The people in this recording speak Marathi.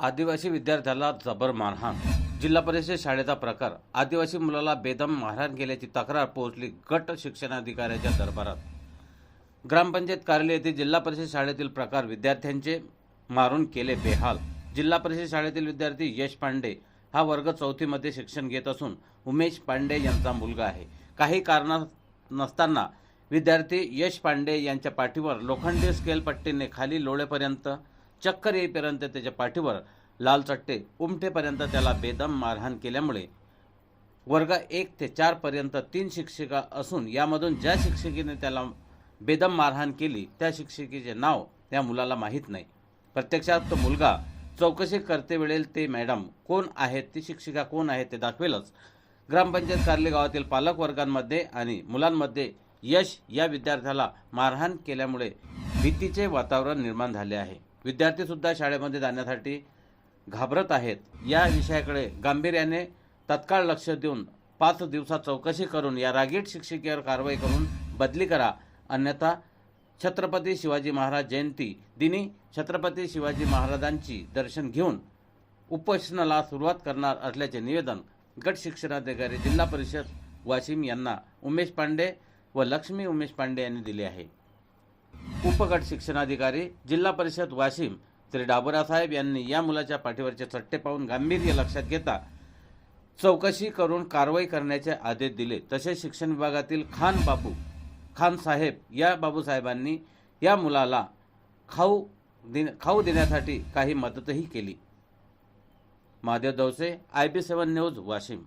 आदिवासी विद्यार्थ्याला जबर मारहाण. जिल्हा परिषद शाळेचा प्रकार. आदिवासी मुलाला बेदम मारहाण केल्याची तक्रार पोहोचली गट शिक्षणाधिकाऱ्याच्या दरबारात. ग्रामपंचायत कार्यालय येथे जिल्हा परिषद शाळेतील प्रकार विद्यार्थ्यांचे मारून केले बेहाल. जिल्हा परिषद शाळेतील विद्यार्थी यश पांडे हा वर्ग चौथीमध्ये शिक्षण घेत असून उमेश पांडे यांचा मुलगा आहे. काही कारणा नसताना विद्यार्थी यश पांडे यांच्या पाठीवर लोखंडी स्केल पट्टीने खाली लोळेपर्यंत चक्कर येईपर्यंत त्याच्या पाठीवर लाल चट्टे उमटेपर्यंत त्याला बेदम मारहाण केल्यामुळे वर्ग एक ते चार पर्यंत तीन शिक्षिका असून यामधून ज्या शिक्षिकेने त्याला बेदम मारहाण केली त्या शिक्षिकेचे नाव त्या मुलाला माहीत नाही. प्रत्यक्षात तो मुलगा चौकशी करते वेळेल ते मॅडम कोण आहेत ती शिक्षिका कोण आहे ते दाखवेलच. ग्रामपंचायत कार्ले गावातील पालक वर्गांमध्ये आणि मुलांमध्ये यश या विद्यार्थ्याला मारहाण केल्यामुळे भीतीचे वातावरण निर्माण झाले आहे. विद्यार्थीसुद्धा शाळेमध्ये जाण्यासाठी घाबरत आहेत. या विषयाकडे गांभीर्याने तत्काळ लक्ष देऊन पाच दिवसात चौकशी करून या रागीट शिक्षिकेवर कारवाई करून बदली करा. अन्यथा छत्रपती शिवाजी महाराज जयंती दिनी छत्रपती शिवाजी महाराजांची दर्शन घेऊन उपोषणाला सुरुवात करणार असल्याचे निवेदन गट शिक्षणाधिकारी जिल्हा परिषद वाशिम यांना उमेश पांडे व लक्ष्मी उमेश पांडे यांनी दिले आहे. उपगट शिक्षणाधिकारी जिल्हा परिषद वाशिम श्री डाबोरासाहेब यांनी या मुलाच्या पाठीवरचे चट्टे पाहून गांभीर्य लक्षात घेता चौकशी करून कारवाई करण्याचे आदेश दिले. तसेच शिक्षण विभागातील खान बाबू खान साहेब या बाबूसाहेबांनी या मुलाला खाऊ दे खाऊ देण्यासाठी काही मदतही केली. Mahadev Dawase I B seven news Washim.